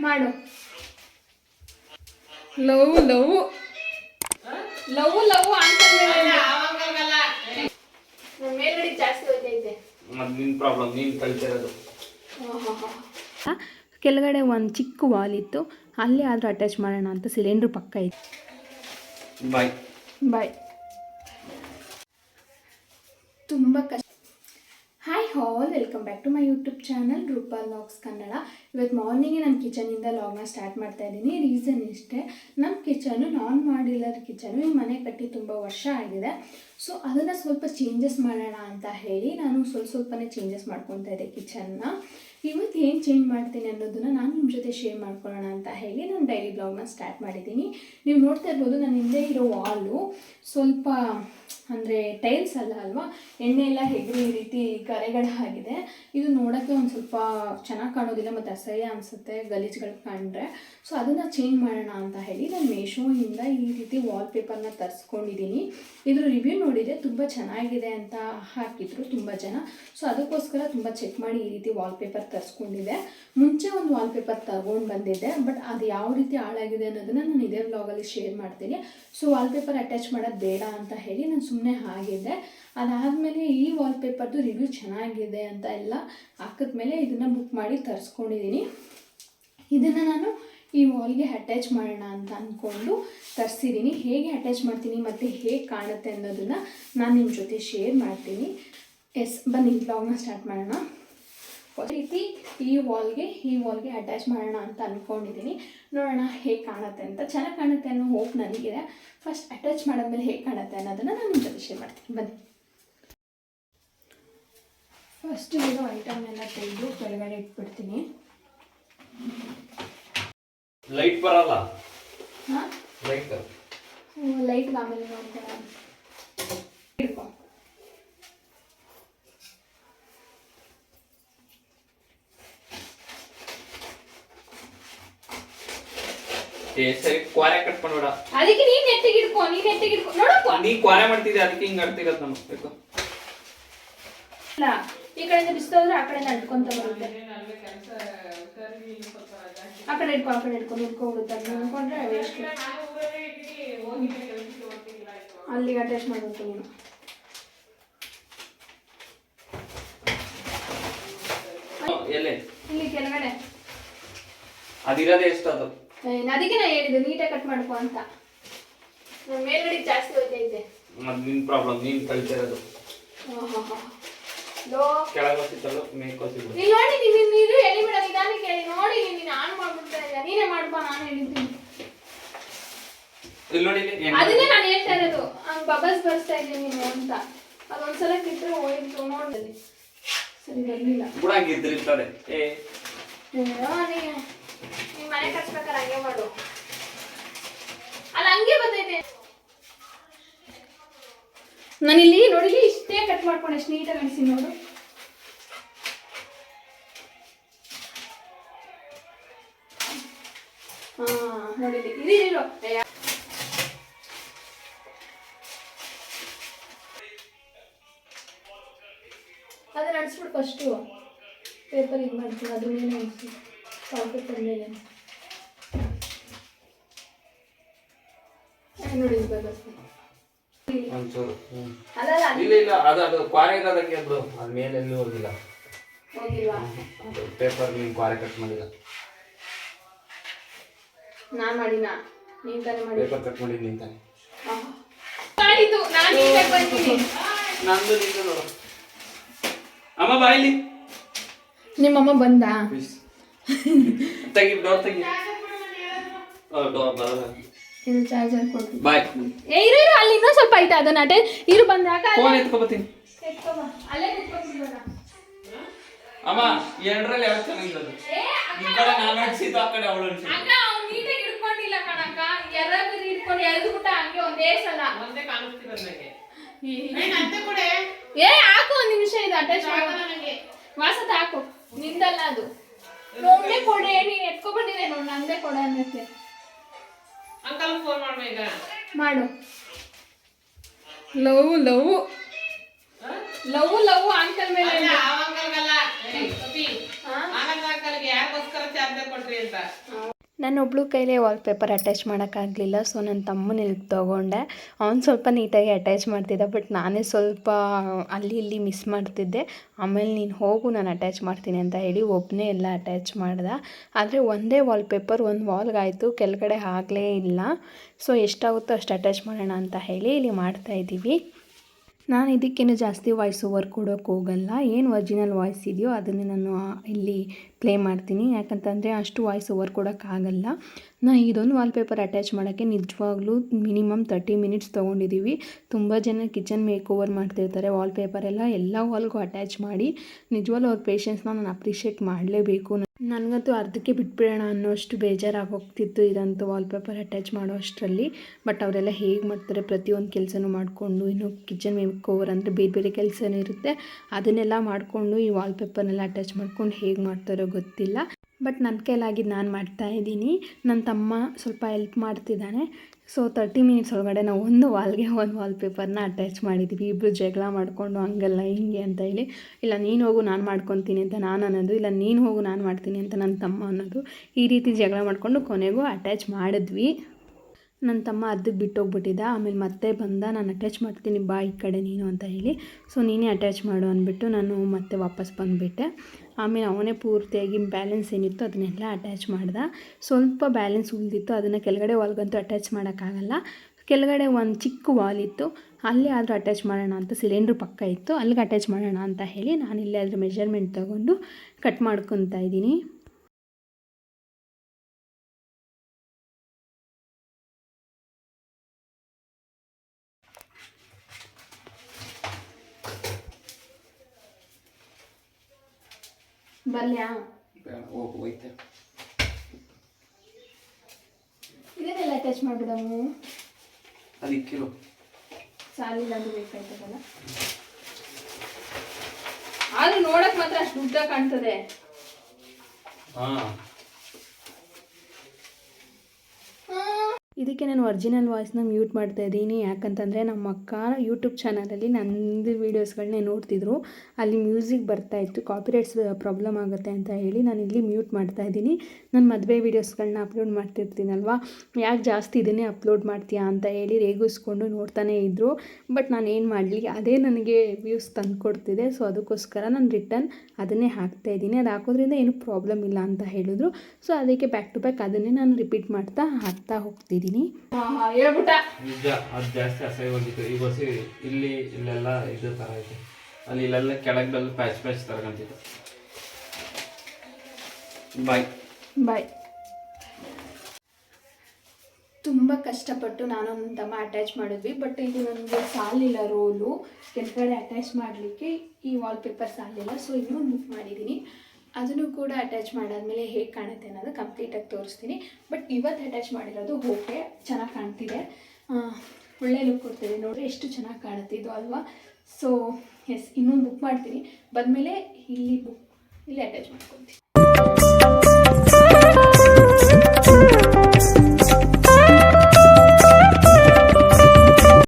ಮಾಡು. Love love. Love love ಕೆಳಗಡೆ ಒಂದು ಚಿಕ್ಕ ವಾಲ್ ಇತ್ತು. ಅಲ್ಲಿ ಆದರೂ ಅಟ್ಯಾಚ್ ಮಾಡೋಣ ಅಂತ ಸಿಲಿಂಡ್ರ್ ಪಕ್ಕ ಇತ್ತು. ಬಾಯ್ ಬಾಯ್ ತುಂಬ ಕಷ್ಟ. Hi all welcome back to my YouTube channel Roopa vlogs Kannada ಇವತ್ತು ಮಾರ್ನಿಂಗೇ ನಾನು ಕಿಚನಿಂದ ಲಾಗ್ನ ಸ್ಟಾರ್ಟ್ ಮಾಡ್ತಾ ಇದ್ದೀನಿ. ರೀಸನ್ ಇಷ್ಟೇ ನಮ್ಮ ಕಿಚನು ನಾನ್ ಮಾಡಿಲ್ಲದ ಕಿಚನು ಈ ಮನೆ ಕಟ್ಟಿ ತುಂಬ ವರ್ಷ ಆಗಿದೆ. ಸೊ ಅದನ್ನು ಸ್ವಲ್ಪ ಚೇಂಜಸ್ ಮಾಡೋಣ ಅಂತ ಹೇಳಿ ನಾನು ಸ್ವಲ್ಪ ಸ್ವಲ್ಪನೇ ಚೇಂಜಸ್ ಮಾಡ್ಕೊತಾ ಇದ್ದೆ ಕಿಚನ್ನ ಇವತ್ತು ಏನು ಚೇಂಜ್ ಮಾಡ್ತೀನಿ ಅನ್ನೋದನ್ನು ನಾನು ನಿಮ್ಮ ಜೊತೆ ಶೇರ್ ಮಾಡ್ಕೊಳ್ಳೋಣ ಅಂತ ಹೇಳಿ ನಾನು ಡೈಲಿ ಬ್ಲಾಗ್ನ ಸ್ಟಾರ್ಟ್ ಮಾಡಿದ್ದೀನಿ. ನೀವು ನೋಡ್ತಾ ಇರ್ಬೋದು ನನ್ನ ಹಿಂದೆ ಇರೋ ವಾಲು ಸ್ವಲ್ಪ ಅಂದರೆ ಟೈಲ್ಸ್ ಅಲ್ಲ ಅಲ್ವಾ? ಎಣ್ಣೆ ಎಲ್ಲ ಹೆಗರಿ ಈ ರೀತಿ ಕರೆಗಳು ಆಗಿದೆ. ಇದು ನೋಡೋಕ್ಕೆ ಒಂದು ಸ್ವಲ್ಪ ಚೆನ್ನಾಗಿ ಕಾಣೋದಿಲ್ಲ ಮತ್ತು ಅಸಹ್ಯ ಅನಿಸುತ್ತೆ ಗಲೀಜುಗಳು ಕಂಡ್ರೆ. ಸೊ ಅದನ್ನು ಚೇಂಜ್ ಮಾಡೋಣ ಅಂತ ಹೇಳಿ ನಾನು ಮೇಶೋಯಿಂದ ಈ ರೀತಿ ವಾಲ್ಪೇಪರ್ನ ತರಿಸ್ಕೊಂಡಿದ್ದೀನಿ. ಇದ್ರ ರಿವ್ಯೂ ನೋಡಿದೆ ತುಂಬ ಚೆನ್ನಾಗಿದೆ ಅಂತ ಹಾಕಿದ್ರು ತುಂಬ ಜನ. ಸೊ ಅದಕ್ಕೋಸ್ಕರ ತುಂಬ ಚೆಕ್ ಮಾಡಿ ಈ ರೀತಿ ವಾಲ್ಪೇಪರ್ ತರಿಸ್ಕೊಂಡಿದ್ದೆ ಮುಂಚೆ ಒಂದು ವಾಲ್ಪೇಪರ್ ತಗೊಂಡು ಬಂದಿದ್ದೆ ಬಟ್ ಅದು ಯಾವ ರೀತಿ ಹಾಳಾಗಿದೆ ಅನ್ನೋದನ್ನು ನಾನು ಇದೇ ವ್ಲಾಗಲ್ಲಿ ಶೇರ್ ಮಾಡ್ತೀನಿ. ಸೊ ವಾಲ್ಪೇಪರ್ ಅಟ್ಯಾಚ್ ಮಾಡೋದು ಬೇಡ ಅಂತ ಹೇಳಿ ನಾನು ಸುಮ್ಮನೆ ಆಗಿದ್ದೆ ಅದಾದಮೇಲೆ ಈ ವಾಲ್ಪೇಪರ್ದು ರಿವ್ಯೂ ಚೆನ್ನಾಗಿದೆ ಅಂತ ಎಲ್ಲ ಹಾಕಿದ್ಮೇಲೆ ಇದನ್ನು ಬುಕ್ ಮಾಡಿ ತರಿಸ್ಕೊಂಡಿದ್ದೀನಿ ಇದನ್ನು ನಾನು ಈ ವಾಲ್ಗೆ ಅಟ್ಯಾಚ್ ಮಾಡೋಣ ಅಂತ ಅಂದ್ಕೊಂಡು ತರಿಸಿದ್ದೀನಿ ಹೇಗೆ ಅಟ್ಯಾಚ್ ಮಾಡ್ತೀನಿ ಮತ್ತು ಹೇಗೆ ಕಾಣುತ್ತೆ ಅನ್ನೋದನ್ನು ನಾನು ನಿಮ್ಮ ಜೊತೆ ಶೇರ್ ಮಾಡ್ತೀನಿ. ಎಸ್, ಬನ್ನಿ ಬ್ಲಾಗ್ನ ಸ್ಟಾರ್ಟ್ ಮಾಡೋಣ. ರೀತಿ ಈ ವಾಲ್ಗೆ ಈ ವಾಲ್ಗೆ ಅಟ್ಯಾಚ್ ಮಾಡೋಣ ಅಂತ ಅಂದ್ಕೊಂಡಿದ್ದೀನಿ ನೋಡೋಣ ಹೇಗೆ ಕಾಣುತ್ತೆ ಅಂತ. ಚೆನ್ನಾಗಿ ಕಾಣುತ್ತೆ ಅನ್ನೋ ಹೋಪ್ ನನಗಿದೆ. ಫಸ್ಟ್ ಅಟ್ಯಾಚ್ ಮಾಡಿದ್ಮೇಲೆ ಹೇಗೆ ಕಾಣುತ್ತೆ ಅನ್ನೋದನ್ನು ನಾನು ನಿಮ್ಮ ಜೊತೆ ಶೇರ್ ಮಾಡ್ತೀನಿ. ಬನ್ನಿ. ಫಸ್ಟ್ ಇರೋ ಐಟಮ್ ಎಲ್ಲ ತೆಗೆದು ಕೆಳಗಡೆ ಇಟ್ಬಿಡ್ತೀನಿ. ಲೈಟ್ ಬರಲ್ಲ? ಹಾಂ? ಲೈಟ್ ಲೈಟ್ ಆಮೇಲೆ ನೋಡ್ಕೊಳ್ಳೋಣ ಏ ಸರಿ ಕ್ವಾರೆ ಕಟ್ಕೊಂಡ್ಬೇಡ ಅದಕ್ಕೆ ನೀನ್ ನೆಟ್ಟಿಗೆ ಇಡ್ಕೋ ನೀನ್ ನೆಟ್ಟಿಗೆ ಇಡ್ಕೋ. ನೋಡಪ್ಪ. ನೀ ಕ್ವಾರೆ ಮಾಡ್ತಿದ್ದೆ ಅದಕ್ಕೆ ಹಿಂಗೆ ಆಡ್ತಿರೋದು ಬೇಕು. ಇಲ್ಲ ಈ ಕಡೆಯಿಂದ ಬಿಸ್ತೋದ್ರೆ ಆ ಕಡೆಯಿಂದ ಅಂಟ್ಕೊಂತ ಬರುತ್ತೆ. ಆ ಕಡೆ ಇಟ್ಕೋ ಆ ಕಡೆ ಇಟ್ಕೊ ನಿಂತ್ಕೊಬಿಡುತ್ತೆ ಅದು ನಿಂತ್ಕೊಂಡ್ರೆ ವೇಸ್ಟ್ ಅಲ್ಲಿಗೆ ಅಟ್ಯಾಚ್ ಮಾಡಬೇಕು ನೀನು. ಎಲ್ಲೇ? ಇಲ್ಲಿ ಕೆಳಗಡೆ. ಅದಿರೋದೇ ಎಷ್ಟು ಅದು? ಅದಕ್ಕೆ ನಾ ಹೇಳಿದ್ದು ನೀಟಾಗಿ ಕಟ್ ಮಾಡ್ಕೊ ಅಂತ. ಮೇಲ್ಗಡೆ ಜಾಸ್ತಿ ಹೋಗ್ತೈತೆ. ಅದು ನಿನ್ನ ಪ್ರಾಬ್ಲಮ್ ನೀನು ಕಳ್ತಿರೋದು ಕೆಳಗೆ ನೀನ್ ನೋಡಿ ನೀನು ನೀರು ಹೇಳಿಬಿಡ ನಿಧಾನ ಕೇಳಿ. ನೋಡಿ ನೀನು ಆನ್ ಮಾಡ್ಬಿಡ್ತಾ ಇಲ್ಲ ನೀನೇ ಮಾಡ್ಬಾ ನಾನು ಹೇಳಿದ್ದೀನಿ. ಇಲ್ಲಿ ನೋಡಿ ಇಲ್ಲಿ ಅದನ್ನೇ ನಾನು ಹೇಳ್ತಾ ಇರೋದು. ಹಂಗ್ ಬಬಲ್ಸ್ ಬರ್ಸ್ತಾ ಇದ್ದೀನಿ ನೀನು ಅಂತ. ಅದೊಂದ್ಸಲ ಕಿತ್ತರೆ ಹೋಯ್ತು ನೋಡಿದಲ್ಲಿ ಸರಿ ಬರ್ಲಿಲ್ಲ. ಏ. ನೀನ್ ಮನೆ ಕಟ್ಸ್ಬೇಕಾರೆ ಹಂಗೆ ಮಾಡು. ಅಲ್ಲ, ಹಂಗೆ ಬಂದೈತೆ ನಾನಿಲ್ಲಿ ನೋಡಿಲಿ ಇಷ್ಟೇ ಕಟ್ ಮಾಡ್ಕೊಂಡೆ, ಎಷ್ಟು ನೀಟಾಗಿ ಅನಿಸಿ ನೋಡು. ನೋಡಿಲಿ ಇದಿರೋ ಅದನ್ನ ಅನ್ಸ್ಬಿಡು ಫಸ್ಟು ಪೇಪರ್ ಇದು ಮಾಡ್ತೀನಿ ಮೇಲೆ ಅನ್ಸಿ. ಮೇಲೆ ಆ, ನೋಡಿ ಒಂಚೂರು. ಇಲ್ಲ ಇಲ್ಲ ಅದು ಅದು ಕ್ವಾರೆ ಇರೋದಂಗೆ ಬಿಡು ಅದು ಮೇಲೆ ಎಲ್ಲಿ ಹೋಗಿಲ್ಲ. ಹೋಗಿಲ್ವಾ? ಅದು ಪೇಪರ್ ನೀನು ಕ್ವಾರೆ ಕಟ್ ಮಾಡಿಲ್ಲ. ಮಾಡಿನ ನೀನು ತಾನೇ ಮಾಡಿ ಪೇಪರ್ ಕಟ್ ಮಾಡಿದ್ದು ನಾನು ಬಂದೀನಿ ನಂದು ನಿಂದು ನೋಡು. ಅಮ್ಮ ಬಾಯಿಲಿ ನಿಮ್ಮಮ್ಮ ಬಂದಾ? ತೆಗಿ ಡೋರ್ ತೆಗಿ ಡೋರ್ ಬರಲ್ಲ ಇದು ಚಾರ್ಜರ್ ಕೊಡ್ತೀನಿ ಬಾಯ್ ಏ ಇರು ಇರು ಅಲ್ಲಿ ಇನ್ನೂ ಸ್ವಲ್ಪ ಐತೆ ಅದನ್ನ. ಅಟೆ ಇರು ಬಂದಾಗ ಫೋನ್ ಎತ್ಕೊಬತ್ತೀನಿ. ಎತ್ಕೊಬಾ. ಅಲ್ಲೇ ಕುತ್ಕೊಬಿಡ್ಬೇಡ. ಅಮ್ಮ ಎರಡರಲ್ಲಿ ಯಾವ ಚೆನ್ನಾಗಿರೋದು? ಏ, ಈ ಕಡೆ ನಾನು ಅನ್ಸಿದ್ದು ಆ ಕಡೆ ಅವಳು ಅನ್ಸಿದ್ದು. ಅಕ್ಕ ಅವ್ನು ನೀಟಾಗಿ ಹಿಡ್ಕೊಂಡಿಲ್ಲ ಕಣಕ್ಕ. ಎರಡಲ್ಲಿ ಹಿಡ್ಕೊಂಡು ಎಳ್ದ್ಬಿಟ್ಟ ಹಂಗೆ ಒಂದೇ ಸಲ. ಒಂದೇ ಕಾಣಿಸ್ತಿರೋದು ನನಗೆ ಈ- ಅಂತೆ ಕೂಡ. ಏ ಹಾಕು ಒಂದು ನಿಮಿಷ ಇದು ಅಟ್ಯಾಚ್ ನನಗೆ. ವಾಸದ ಹಾಕು. ನಿಂದಲ್ಲ ಅದು. ಒಂದೇ ಕೊಡೆ ನೀನ್ ಎತ್ಕೊಂಡಿದೆ ನೋಡ್ ನಂದೇ ಕೊಡೆ ಅನ್ನತ್ತೆ ಅಂಕಲ್ ಫೋನ್ ಮಾಡ್ಬೇಕ ಮಾಡು. Love love. Love love uncle ಮೇಲೆ ಅಲ್ಲ ಆ ಅಂಕಲ್ಗಲ್ಲ ಯಾರಿಗೋಸ್ಕರ ಚಾರ್ಜರ್ ಕೊಟ್ರಿ ಅಂತ. ನನ್ನೊಬ್ಳು ಕೈಲೇ ವಾಲ್ಪೇಪರ್ ಅಟ್ಯಾಚ್ ಮಾಡೋಕ್ಕಾಗಲಿಲ್ಲ ಸೊ ನನ್ನ ತಮ್ಮನ ಹೆಲ್ಪ್ ತೊಗೊಂಡೆ. ಅವ್ನು ಸ್ವಲ್ಪ ನೀಟಾಗಿ ಅಟ್ಯಾಚ್ ಮಾಡ್ತಿದ್ದ ಬಟ್ ನಾನೇ ಸ್ವಲ್ಪ ಅಲ್ಲಿ ಇಲ್ಲಿ ಮಿಸ್ ಮಾಡ್ತಿದ್ದೆ. ಆಮೇಲೆ ನೀನು ಹೋಗು, ನಾನು ಅಟ್ಯಾಚ್ ಮಾಡ್ತೀನಿ ಅಂತ ಹೇಳಿ ಒಬ್ಬನೇ ಎಲ್ಲ ಅಟ್ಯಾಚ್ ಮಾಡ್ದೆ. ಆದರೆ ಒಂದೇ ವಾಲ್ಪೇಪರ್ ಒಂದು ವಾಲ್ಗಾಯಿತು ಕೆಳಗಡೆ ಆಗಲೇ ಇಲ್ಲ. ಸೊ ಎಷ್ಟಾಗುತ್ತೋ ಅಷ್ಟು ಅಟ್ಯಾಚ್ ಮಾಡೋಣ ಅಂತ ಹೇಳಿ ಇಲ್ಲಿ ಮಾಡ್ತಾಯಿದ್ದೀವಿ ನಾನು ಇದಕ್ಕೇನು ಜಾಸ್ತಿ ವಾಯ್ಸ್ ಓವರ್ ಕೊಡೋಕೆ ಹೋಗಲ್ಲ. ಏನು ಒರಿಜಿನಲ್ ವಾಯ್ಸ್ ಇದೆಯೋ ಅದನ್ನು ನಾನು ಇಲ್ಲಿ ಪ್ಲೇ ಮಾಡ್ತೀನಿ. ಯಾಕಂತಂದರೆ ಅಷ್ಟು ವಾಯ್ಸ್ ಓವರ್ ಕೊಡೋಕ್ಕಾಗಲ್ಲ ನಾ ಇದೊಂದು ವಾಲ್ಪೇಪರ್ ಅಟ್ಯಾಚ್ ಮಾಡೋಕ್ಕೆ ನಿಜವಾಗ್ಲೂ ಮಿನಿಮಮ್ ತರ್ಟಿ ಮಿನಿಟ್ಸ್ ತೊಗೊಂಡಿದ್ದೀವಿ ತುಂಬ ಜನ ಕಿಚನ್ ಮೇಕ್ ಓವರ್ ಮಾಡ್ತಿರ್ತಾರೆ ವಾಲ್ಪೇಪರ್ ಎಲ್ಲ ಎಲ್ಲ ವಾಲ್ಗೂ ಅಟ್ಯಾಚ್ ಮಾಡಿ ನಿಜವಾಗ್ಲೂ ಅವ್ರ ಪೇಷನ್ಸ್ನ ನಾನು ಅಪ್ರಿಷಿಯೇಟ್ ಮಾಡಲೇಬೇಕು. ನನಗಂತೂ ಅರ್ಧಕ್ಕೆ ಬಿಟ್ಬಿಡೋಣ ಅನ್ನೋಷ್ಟು ಬೇಜಾರಾಗೋಗ್ತಿತ್ತು ಇದಂತೂ ವಾಲ್ಪೇಪರ್ ಅಟ್ಯಾಚ್ ಮಾಡೋ ಅಷ್ಟರಲ್ಲಿ ಬಟ್ ಅವರೆಲ್ಲ ಹೇಗೆ ಮಾಡ್ತಾರೆ, ಪ್ರತಿಯೊಂದು ಕೆಲಸನೂ ಮಾಡಿಕೊಂಡು, ಇನ್ನು ಕಿಚನ್ ಮೇಕ್ ಓವರ್ ಅಂದರೆ ಬೇರೆ ಬೇರೆ ಕೆಲಸನೂ ಇರುತ್ತೆ. ಅದನ್ನೆಲ್ಲ ಮಾಡಿಕೊಂಡು ಈ ವಾಲ್ಪೇಪರ್ನೆಲ್ಲ ಅಟ್ಯಾಚ್ ಮಾಡ್ಕೊಂಡು ಹೇಗೆ ಮಾಡ್ತಾರೋ ಗೊತ್ತಿಲ್ಲ. ಬಟ್ ನನ್ನ ಕೈಲಾಗಿದ್ದು ನಾನು ಮಾಡ್ತಾ ಇದ್ದೀನಿ. ನನ್ನ ತಮ್ಮ ಸ್ವಲ್ಪ ಹೆಲ್ಪ್ ಮಾಡ್ತಿದ್ದಾನೆ. ಸೊ ತರ್ಟಿ ಮಿನಿಟ್ಸ್ ಒಳಗಡೆ ನಾವು ಒಂದು ವಾಲ್ಗೆ ಒಂದು ವಾಲ್ಪೇಪರ್ನ ಅಟ್ಯಾಚ್ ಮಾಡಿದ್ವಿ. ಇಬ್ಬರು ಜಗಳ ಮಾಡಿಕೊಂಡು ಹಂಗಲ್ಲ ಹಿಂಗೆ ಅಂತ ಹೇಳಿ. ಇಲ್ಲ, ನೀನು ಹೋಗು, ನಾನು ಮಾಡ್ಕೊತೀನಿ ಅಂತ ನಾನು ಅನ್ನೋದು. ಇಲ್ಲ, ನೀನು ಹೋಗು, ನಾನು ಮಾಡ್ತೀನಿ ಅಂತ ನನ್ನ ತಮ್ಮ ಅನ್ನೋದು. ಈ ರೀತಿ ಜಗಳ ಮಾಡಿಕೊಂಡು ಕೊನೆಗೂ ಅಟ್ಯಾಚ್ ಮಾಡಿದ್ವಿ. ನನ್ನ ತಮ್ಮ ಅರ್ಧಕ್ಕೆ ಬಿಟ್ಟೋಗ್ಬಿಟ್ಟಿದ್ದ. ಆಮೇಲೆ ಮತ್ತೆ ಬಂದ, ನಾನು ಅಟ್ಯಾಚ್ ಮಾಡ್ತೀನಿ ಬಾ ಈ ಕಡೆ ನೀನು ಅಂತ ಹೇಳಿ. ಸೊ ನೀನೇ ಅಟ್ಯಾಚ್ ಮಾಡು ಅಂದ್ಬಿಟ್ಟು ನಾನು ಮತ್ತೆ ವಾಪಸ್ ಬಂದುಬಿಟ್ಟೆ. ಆಮೇಲೆ ಅವನೇ ಪೂರ್ತಿಯಾಗಿ ಬ್ಯಾಲೆನ್ಸ್ ಏನಿತ್ತು ಅದನ್ನೆಲ್ಲ ಅಟ್ಯಾಚ್ ಮಾಡ್ದೆ. ಸ್ವಲ್ಪ ಬ್ಯಾಲೆನ್ಸ್ ಉಳಿದಿತ್ತು. ಅದನ್ನು ಕೆಳಗಡೆ ವಾಲ್ಗಂತೂ ಅಟ್ಯಾಚ್ ಮಾಡೋಕ್ಕಾಗಲ್ಲ ಕೆಳಗಡೆ ಒಂದು ಚಿಕ್ಕ ವಾಲ್ ಇತ್ತು. ಅಲ್ಲೇ ಆದರೂ ಅಟ್ಯಾಚ್ ಮಾಡೋಣ ಅಂತ ಸಿಲಿಂಡ್ರ್ ಪಕ್ಕ ಇತ್ತು. ಅಲ್ಲಿಗೆ ಅಟ್ಯಾಚ್ ಮಾಡೋಣ ಅಂತ ಹೇಳಿ ನಾನು ಇಲ್ಲೇ ಆದ್ರ ಮೆಜರ್ಮೆಂಟ್ ತೊಗೊಂಡು ಕಟ್ ಮಾಡ್ಕೊತಾ ಇದ್ದೀನಿ. ಬಲ್ಯಾ? ಬೇಡ ಹೋಗು ಹೋಯ್ತೆ. ಇದನ್ನೆಲ್ಲ ಅಟ್ಯಾಚ್ ಅದಕ್ಕೆ ಅದಕ್ಕಿರು ಸಾಲಿಲ್ಲ ಅದು ಬೇಕಾಯ್ತದಲ್ಲ. ಆದ್ರೂ ನೋಡಕ್ ಮಾತ್ರ ಅಷ್ಟು ಉದ್ದ ಕಾಣ್ತದೆ. ಹಾಂ. ಇದಕ್ಕೆ ನಾನು ಒರಿಜಿನಲ್ ವಾಯ್ಸ್ನ ಮ್ಯೂಟ್ ಮಾಡ್ತಾ ಇದ್ದೀನಿ. ಯಾಕಂತಂದರೆ ನಮ್ಮ ಅಕ್ಕ ಯೂಟ್ಯೂಬ್ ಚಾನಲಲ್ಲಿ ನಂದು ವೀಡಿಯೋಸ್ಗಳನ್ನೇ ನೋಡ್ತಿದ್ರು. ಅಲ್ಲಿ ಮ್ಯೂಸಿಕ್ ಬರ್ತಾ ಇತ್ತು ಕಾಪಿರೈಟ್ಸ್ ಪ್ರಾಬ್ಲಮ್ ಆಗುತ್ತೆ ಅಂತ ಹೇಳಿ ನಾನು ಇಲ್ಲಿ ಮ್ಯೂಟ್ ಮಾಡ್ತಾ ಇದ್ದೀನಿ. ನಾನು ಮದುವೆ ವೀಡಿಯೋಸ್ಗಳನ್ನ ಅಪ್ಲೋಡ್ ಮಾಡ್ತಿರ್ತೀನಲ್ವ? ಯಾಕೆ ಜಾಸ್ತಿ ಇದನ್ನೇ ಅಪ್ಲೋಡ್ ಮಾಡ್ತೀಯಾ ಅಂತ ಹೇಳಿ ರೇಗಿಸ್ಕೊಂಡು ನೋಡ್ತಾನೇ ಇದ್ದರು ಬಟ್ ನಾನು ಏನು ಮಾಡಲಿ, ಅದೇ ನನಗೆ ವ್ಯೂಸ್ ತಂದು ಕೊಡ್ತಿದೆ ಸೊ ಅದಕ್ಕೋಸ್ಕರ ನಾನು ರಿಟರ್ನ್ ಅದನ್ನೇ ಹಾಕ್ತಾ ಇದ್ದೀನಿ. ಅದು ಹಾಕೋದ್ರಿಂದ ಏನು ಪ್ರಾಬ್ಲಮ್ ಇಲ್ಲ ಅಂತ ಹೇಳಿದ್ರು. ಸೊ ಅದಕ್ಕೆ ಬ್ಯಾಕ್ ಟು ಬ್ಯಾಕ್ ಅದನ್ನೇ ನಾನು ರಿಪೀಟ್ ಮಾಡ್ತಾ ಹಾಕ್ತಾ ಹೋಗ್ತಿದ್ದೀನಿ. ಹೇಳ್ಬಿಟ್ಟ. ನಿಜ ಅದು ಜಾಸ್ತಿ ಅಸಹ್ಯವಾಗಿತ್ತು. ಈ ಬಸ್ಸಿ ಇಲ್ಲಿ ಇಲ್ಲೆಲ್ಲ ಇದು ಥರ ಐತೆ. ಅಲ್ಲಿ ಇಲ್ಲೆಲ್ಲ ಕೆಳಗಡೆಲ್ಲ ಪ್ಯಾಚ್ ಪ್ಯಾಚ್ ಥರ ಕಾಣ್ತಿತ್ತು. ಬಾಯ್ ಬಾಯ್ ತುಂಬ ಕಷ್ಟಪಟ್ಟು ನಾನು ನನ್ನ ತಮ್ಮ ಅಟ್ಯಾಚ್ ಮಾಡಿದ್ವಿ. ಬಟ್ ಇದು ನನಗೆ ಸಾಲಿಲ್ಲ ರೋಲು ಕೆಳಗಡೆ ಅಟ್ಯಾಚ್ ಮಾಡಲಿಕ್ಕೆ ಈ ವಾಲ್ಪೇಪರ್ ಸಾಲಿಲ್ಲ. ಸೊ ಇನ್ನೊಂದು ಬುಕ್ ಮಾಡಿದ್ದೀನಿ. ಅದನ್ನು ಕೂಡ ಅಟ್ಯಾಚ್ ಮಾಡಾದ್ಮೇಲೆ ಹೇಗೆ ಕಾಣುತ್ತೆ ಅನ್ನೋದು ಕಂಪ್ಲೀಟಾಗಿ ತೋರಿಸ್ತೀನಿ. ಬಟ್ ಇವತ್ತು ಅಟ್ಯಾಚ್ ಮಾಡಿರೋದು ಓಕೆ, ಚೆನ್ನಾಗಿ ಕಾಣ್ತಿದೆ. ಒಳ್ಳೆ ಲುಕ್ ಕೊಡ್ತಿದೆ. ನೋಡ್ರಿ ಎಷ್ಟು ಚೆನ್ನಾಗಿ ಕಾಣುತ್ತೆ ಇದು ಅಲ್ವಾ? ಸೊ ಎಸ್ ಇನ್ನೊಂದು ಬುಕ್ ಮಾಡ್ತೀನಿ. ಬಂದಮೇಲೆ ಇಲ್ಲಿ ಬುಕ್ ಇಲ್ಲಿ ಅಟ್ಯಾಚ್ ಮಾಡ್ಕೊತೀನಿ